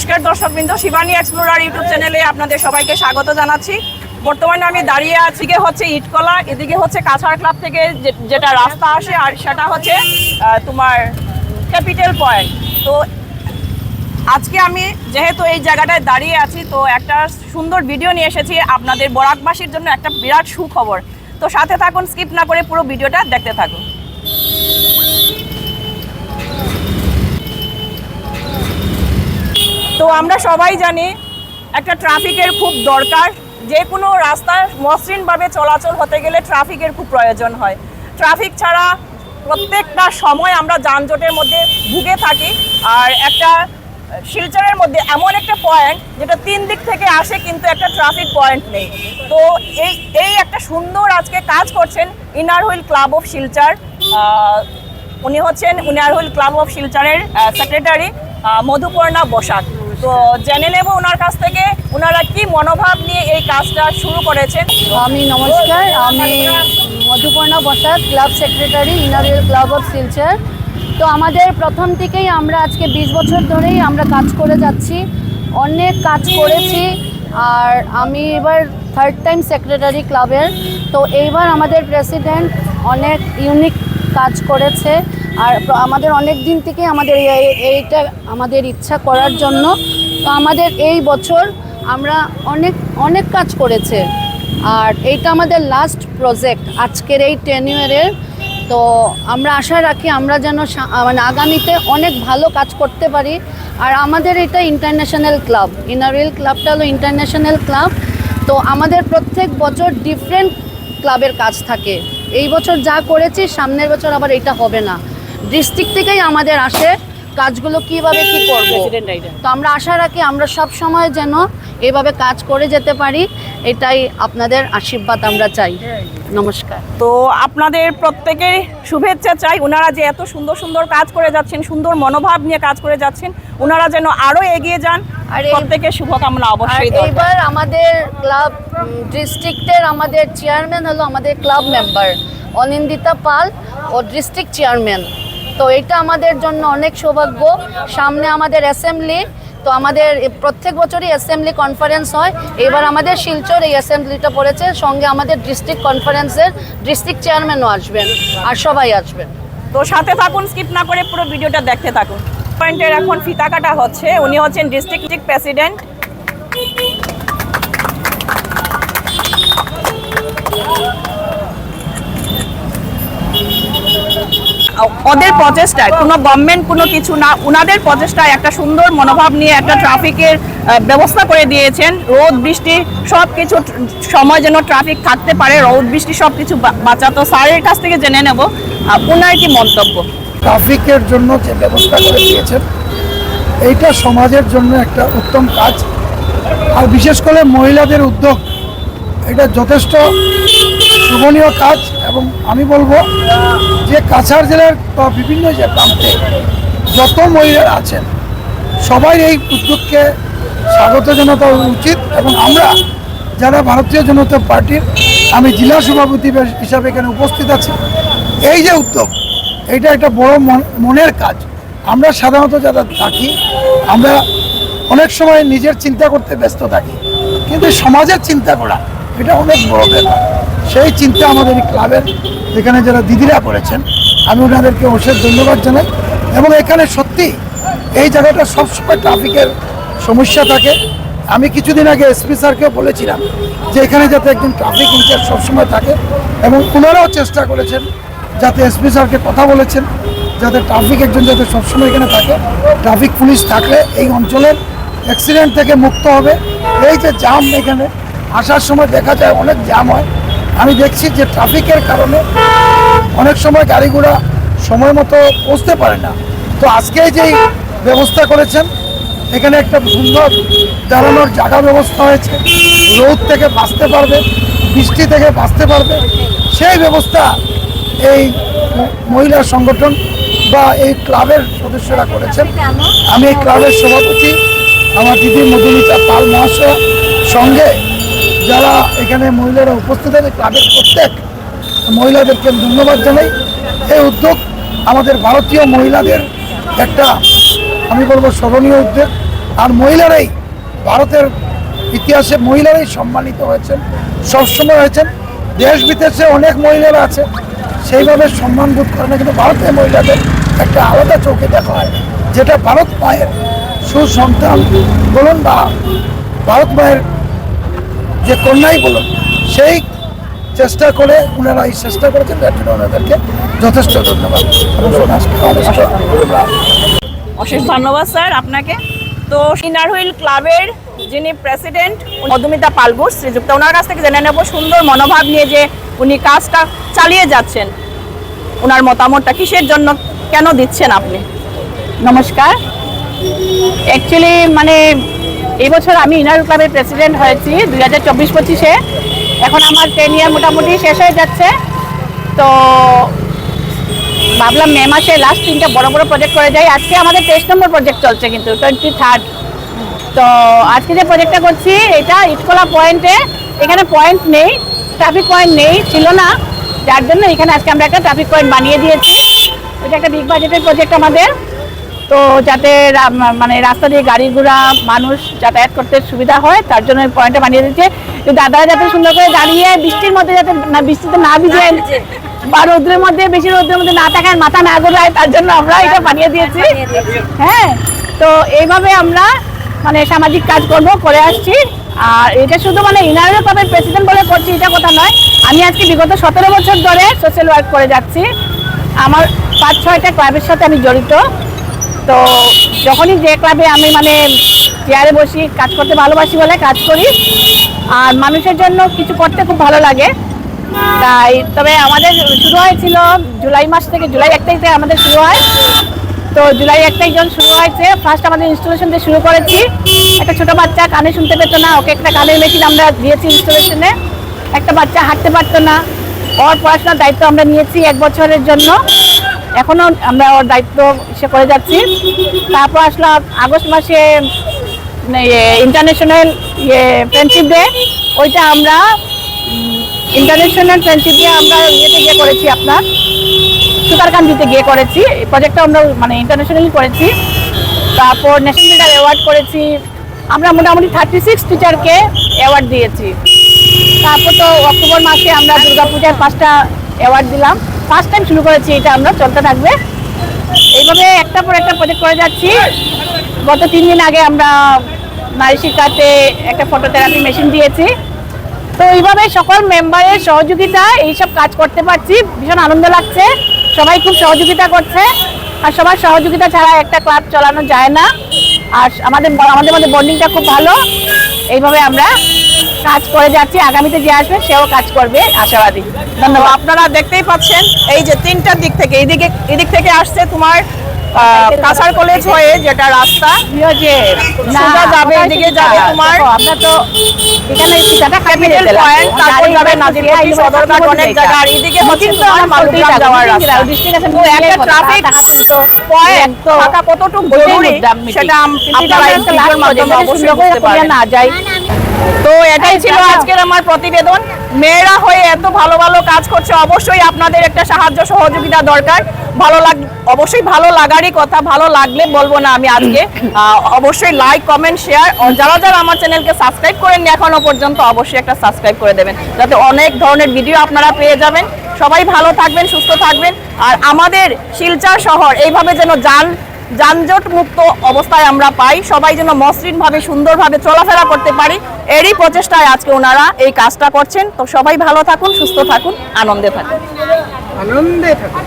নমস্কার দর্শকবৃন্দ, Shivani explorer YouTube চ্যানেলে আপনাদের সবাইকে স্বাগত জানাচ্ছি। বর্তমানে আমি দাঁড়িয়ে আছি, এদিকে হচ্ছে ইটকলা, এদিকে হচ্ছে কাছাড় ক্লাব থেকে যেটা রাস্তা আসে, আর সেটা হচ্ছে তোমার ক্যাপিটাল পয়েন্ট। তো আজকে আমি যেহেতু এই জায়গাটায় দাঁড়িয়ে আছি, তো একটা সুন্দর ভিডিও নিয়ে এসেছি আপনাদের বরাকবাসীর জন্য, একটা বিরাট সুখবর। তো সাথে থাকুন, স্কিপ না করে পুরো ভিডিওটা দেখতে থাকুন। তো আমরা সবাই জানি একটা ট্রাফিকের খুব দরকার। যে কোনো রাস্তায় মসৃণভাবে চলাচল হতে গেলে ট্রাফিকের খুব প্রয়োজন হয়। ট্রাফিক ছাড়া প্রত্যেকটা সময় আমরা যানজটের মধ্যে ভুগে থাকি। আর একটা শিলচরের মধ্যে এমন একটা পয়েন্ট যেটা তিন দিক থেকে আসে কিন্তু একটা ট্রাফিক পয়েন্ট নেই। তো এই এই একটা সুন্দর আজকে কাজ করছেন inner wheel club of Silchar উনি হচ্ছেন উনারহুল ক্লাব অফ শিলচরের সেক্রেটারি মধুপর্ণা বসাক। তো জেনে নেব ওনার কাছ থেকে, ওনারা কি মনোভাব নিয়ে এই কাজটা শুরু করেছেন? আমি নমস্কার, আমি Madhuparna Basak, club secretary, inner wheel club of Silchar. তো আমাদের প্রথম থেকেই আমরা আজকে বিশ বছর ধরেই আমরা কাজ করে যাচ্ছি, অনেক কাজ করেছি, আর আমি এবার থার্ড টাইম সেক্রেটারি ক্লাবের তো এইবার আমাদের প্রেসিডেন্ট অনেক ইউনিক কাজ করেছে আর আমাদের অনেক দিন থেকে আমাদের এই- এইটা আমাদের ইচ্ছা করার জন্য। তো আমাদের এই বছর আমরা অনেক অনেক কাজ করেছে। আর এইটা আমাদের লাস্ট প্রজেক্ট আজকের এই টেনিয়ারের তো আমরা আশা রাখি আমরা যেন মানে আগামীতে অনেক ভালো কাজ করতে পারি। আর আমাদের এটা ইন্টারন্যাশনাল ক্লাব ইনারিল ক্লাবটা হলো ইন্টারন্যাশনাল ক্লাব তো আমাদের প্রত্যেক বছর ডিফারেন্ট ক্লাবের কাজ থাকে। এই বছর যা করেছি, সামনের বছর আবার এটা হবে না। ডিস্ট্রিক্ট থেকেই আমাদের আসে কাজগুলো কীভাবে কি করব। তো আমরা আশা রাখি আমরা সব সময় যেন এভাবে কাজ করে যেতে পারি এটাই আপনাদের আশীর্বাদ আমরা চাই। নমস্কার। তো আপনাদের প্রত্যেকের শুভেচ্ছা চাই ওনারা যে এত সুন্দর সুন্দর কাজ করে যাচ্ছেন সুন্দর মনোভাব নিয়ে কাজ করে যাচ্ছেন ওনারা যেন আরও এগিয়ে যান আর প্রত্যেকের শুভকামনা অবশ্যই এইবার আমাদের ক্লাব ডিস্ট্রিক্টের আমাদের চেয়ারম্যান হলো আমাদের ক্লাব মেম্বার অনিন্দিতা পাল ও ডিস্ট্রিক্ট চেয়ারম্যান তো এটা আমাদের জন্য অনেক সৌভাগ্য। সামনে আমাদের অ্যাসেম্বলি তো আমাদের প্রত্যেক বছরই অ্যাসেম্বলি কনফারেন্স হয়। এবার আমাদের শিলচর এই অ্যাসেম্বলিটা পড়েছে, সঙ্গে আমাদের ডিস্ট্রিক্ট কনফারেন্সের ডিস্ট্রিক্ট চেয়ারম্যানও আসবেন, আর সবাই আসবেন। তো সাথে থাকুন স্কিপ না করে পুরো ভিডিওটা দেখতে থাকুন। পয়েন্টের এখন ফিতা কাটা হচ্ছে, উনি হচ্ছেন ডিস্ট্রিক্ট প্রেসিডেন্ট ওদের প্রচেষ্টায়, কোনো গভর্নমেন্ট কোনো কিছু না ওনাদের প্রচেষ্টায় একটা সুন্দর মনোভাব নিয়ে একটা ট্রাফিকের ব্যবস্থা করে দিয়েছেন। রোদ, বৃষ্টি সব কিছু সময় যেন ট্রাফিক থাকতে পারে, রোদ, বৃষ্টি সব কিছু বাঁচাতো স্যারের কাছ থেকে জেনে নেব ওনার কি মন্তব্য? ট্রাফিকের জন্য যে ব্যবস্থা করে দিয়েছেন, এইটা সমাজের জন্য একটা উত্তম কাজ। আর বিশেষ করে মহিলাদের উদ্যোগ, এটা যথেষ্ট শোভনীয় কাজ এবং আমি বলব যে কাছাড় জেলার বা বিভিন্ন যে প্রান্তে যত মহিলারা আছেন, সবাই এই উদ্যোগকে স্বাগত জানাতে উচিত এবং আমরা যারা ভারতীয় জনতা পার্টির আমি জেলা সভাপতি হিসাবে এখানে উপস্থিত আছি। এই যে উদ্যোগ, এটা একটা বড় মন- মনের কাজ। আমরা সাধারণত যারা থাকি, আমরা অনেক সময় নিজের চিন্তা করতে ব্যস্ত থাকি, কিন্তু সমাজের চিন্তা করা এটা অনেক বড় ব্যাপার। সেই চিন্তা আমাদের ক্লাবের, এখানে যারা দিদিরা করেছেন, আমি ওনাদেরকে অশেষ ধন্যবাদ জানাই। এবং এখানে সত্যি এই জায়গাটা সবসময় ট্রাফিকের সমস্যা থাকে। আমি কিছুদিন আগে এসপি স্যারকেও বলেছিলাম যে এখানে যাতে একজন ট্রাফিক ইনচার্জ সবসময় থাকে এবং ওনারাও চেষ্টা করেছেন যাতে এসপি স্যারকে কথা বলেছেন, যাতে ট্রাফিক একজন যাতে সবসময় এখানে থাকে। ট্রাফিক পুলিশ থাকলে এই অঞ্চলের অ্যাক্সিডেন্ট থেকে মুক্ত হবে। এই যে জাম এখানে আসার সময় দেখা যায় অনেক জ্যাম হয়। আমি দেখছি যে ট্রাফিকের কারণে অনেক সময় গাড়িগুলো সময় মতো পৌঁছতে পারে না। তো আজকে যেই ব্যবস্থা করেছেন, এখানে একটা সুন্দর দাঁড়ানোর জায়গা ব্যবস্থা হয়েছে। রোদ থেকে বাঁচতে পারবে, বৃষ্টি থেকে বাঁচতে পারবে। সেই ব্যবস্থা এই মহিলা সংগঠন বা এই ক্লাবের সদস্যরা করেছেন। আমি এই ক্লাবের সভাপতি, আমার দিদি মধুমিতা পাল মহাশয় সঙ্গে যারা এখানে মহিলারা উপস্থিত আছে, ক্লাবের প্রত্যেক মহিলাদেরকে ধন্যবাদ জানাই। এই উদ্যোগ আমাদের ভারতীয় মহিলাদের একটা, আমি বলব স্মরণীয় উদ্যোগ। আর মহিলারাই ভারতের ইতিহাসে মহিলারাই সম্মানিত হয়েছেন, সবসময় হয়েছেন। দেশ বিদেশে অনেক মহিলারা আছে, সেইভাবে সম্মান বোধ করে না, কিন্তু ভারতের মহিলাদের একটা আলাদা চোখে দেখা হয়, যেটা ভারত মায়ের সুসন্তান বলুন বা ভারত মায়ের যে কন্যাই বলুন সেই চেষ্টা করে ওনারা এই চেষ্টা করেছেন যার জন্য ওনাদেরকে যথেষ্ট ধন্যবাদ। অশেষ ধন্যবাদ স্যার আপনাকে। তো ইনার হুইল ক্লাবের যিনি প্রেসিডেন্ট মধুমিতা পালবুস শ্রীযুক্ত ওনার কাছ থেকে জেনে নেব সুন্দর মনোভাব নিয়ে যে উনি কাজটা চালিয়ে যাচ্ছেন। ওনার মতামতটা কিসের জন্য কেন দিচ্ছেন আপনি? নমস্কার। অ্যাকচুয়ালি মানে এবছর আমি ইনার ক্লাবের প্রেসিডেন্ট হয়েছি, দুই হাজার চব্বিশ পঁচিশে। এখন আমার টেন ইয়ার মোটামুটি শেষ হয়ে যাচ্ছে। তো ভাবলাম মে মাসে লাস্ট তিনটা বড় বড় প্রজেক্ট করে যাই। আজকে আমাদের তেইশ নম্বর প্রজেক্ট চলছে কিন্তু টোয়েন্টি থার্ড তো আজকে যে প্রজেক্টটা করছি, এটা ইটকলা পয়েন্টে এখানে পয়েন্ট নেই ট্রাফিক পয়েন্ট নেই, ছিল না। যার জন্য এখানে আজকে আমরা একটা ট্রাফিক পয়েন্ট বানিয়ে দিয়েছি। ওইটা একটা বিগ বাজেটের প্রজেক্ট আমাদের। তো যাতে মানে রাস্তা দিয়ে গাড়ি ঘোড়া মানুষ যাতায়াত করতে সুবিধা হয় তার জন্য পয়েন্টটা বানিয়ে দিচ্ছে। তো দাদারা যাতে সুন্দর করে দাঁড়িয়ে বৃষ্টির মধ্যে যাতে না বৃষ্টিতে না ভিজে বা রোদ্রের মধ্যে বেশি রোদ্রের মধ্যে না থাকায় মাথা না ঘোরায় তার জন্য আমরা এটা বানিয়ে দিয়েছি। হ্যাঁ তো এইভাবে আমরা মানে সামাজিক কাজ করব করে আসছি। আর এটা শুধু মানে ইনারের ক্লাবের প্রেসিডেন্ট বলে করছি এটা কথা নয়। আমি আজকে বিগত সতেরো বছর ধরে সোশ্যাল ওয়ার্ক করে যাচ্ছি। আমার পাঁচ ছয়টা ক্লাবের সাথে আমি জড়িত। তো যখনই যে ক্লাবে আমি মানে চেয়ারে বসি, কাজ করতে ভালোবাসি বলে কাজ করি। আর মানুষের জন্য কিছু করতে খুব ভালো লাগে। তাই তবে আমাদের শুরু হয়েছিল জুলাই মাস থেকে, জুলাই এক তারিখ থেকে আমাদের শুরু হয়। তো জুলাই এক তারিখ যখন শুরু হয়েছে ফার্স্ট আমাদের ইনস্টলেশন দিয়ে শুরু করেছি। একটা ছোট বাচ্চা কানে শুনতে পেতো না, ওকে একটা কানের মেশিন আমরা দিয়েছি ইনস্টলেশনে একটা বাচ্চা হাঁটতে পারতো না। ওর পড়াশোনার দায়িত্ব আমরা নিয়েছি এক বছরের জন্য। এখনও আমরা ওর দায়িত্ব সে করে যাচ্ছি। তারপর আসলো আগস্ট মাসে ইন্টারন্যাশনাল ইয়ে ফ্রেন্ডশিপ ডে ওইটা আমরা ইন্টারন্যাশনাল ফ্রেন্ডশিপ ডে আমরা ইয়েতে গিয়ে করেছি আপনার, সুতারকান্দিতে গিয়ে করেছি। এই প্রজেক্টটা আমরা মানে ইন্টারন্যাশনালি করেছি। তারপর ন্যাশনাল লিডার অ্যাওয়ার্ড করেছি। আমরা মোটামুটি থার্টি সিক্স টিচারকে অ্যাওয়ার্ড দিয়েছি। তারপর তো অক্টোবর মাসে আমরা দুর্গাপূজার পাঁচটা অ্যাওয়ার্ড দিলাম। ফার্স্ট টাইম শুরু করেছি এটা আমরা, চলতে থাকবে। এইভাবে একটা পর একটা প্রজেক্ট করে যাচ্ছি। গত তিন দিন আগে আমরা নারী শিক্ষাতে একটা ফটোথেরাপি মেশিন দিয়েছি। তো এইভাবে সকল মেম্বারের সহযোগিতা, এইসব কাজ করতে পারছি। ভীষণ আনন্দ লাগছে। সবাই খুব সহযোগিতা করছে। আর সবার সহযোগিতা ছাড়া একটা ক্লাব চালানো যায় না। আর আমাদের আমাদের মধ্যে বন্ডিংটা খুব ভালো। এইভাবে আমরা কাজ করে যাচ্ছি আগামীতে যে আসবে সেও কাজ করবে আশাবাদী। ধন্যবাদ। আপনারা দেখতেই পাচ্ছেন এই যে তিনটার দিক থেকে এইদিকে এদিক থেকে আসছে তোমার কলেজ হয়ে যেটা রাস্তা সোজা যাবে, এদিকে যাবে তোমার আমরা তো। সেটা আমরা একটা ভিডিওর last মাধ্যমে অবশ্যই সুন্দর করে বুঝতে করিয়া পারবেন। না যাই। তো এটাই ছিল আচ্ছা। আজকের আমার প্রতিবেদন। মেয়েরা হয়ে এত ভালো ভালো কাজ করছে অবশ্যই আপনাদের একটা সাহায্য সহযোগিতা দরকার। ভালো লাগ অবশ্যই ভালো লাগারই কথা ভালো লাগলে বলব না আমি আজকে। অবশ্যই লাইক কমেন্ট শেয়ার যারা যারা আমার চ্যানেলকে সাবস্ক্রাইব করেননি এখনও পর্যন্ত অবশ্যই একটা সাবস্ক্রাইব করে দেবেন। যাতে অনেক ধরনের ভিডিও আপনারা পেয়ে যাবেন। সবাই ভালো থাকবেন সুস্থ থাকবেন। আর আমাদের শিলচর শহর এইভাবে যেন যান যানজট মুক্ত অবস্থায় আমরা পাই। সবাই যেন মসৃণভাবে, সুন্দরভাবে চলাফেরা করতে পারি। এরই প্রচেষ্টায় আজকে ওনারা এই কাজটা করছেন। তো সবাই ভালো থাকুন, সুস্থ থাকুন, আনন্দে থাকুন। আনন্দে থাকুন।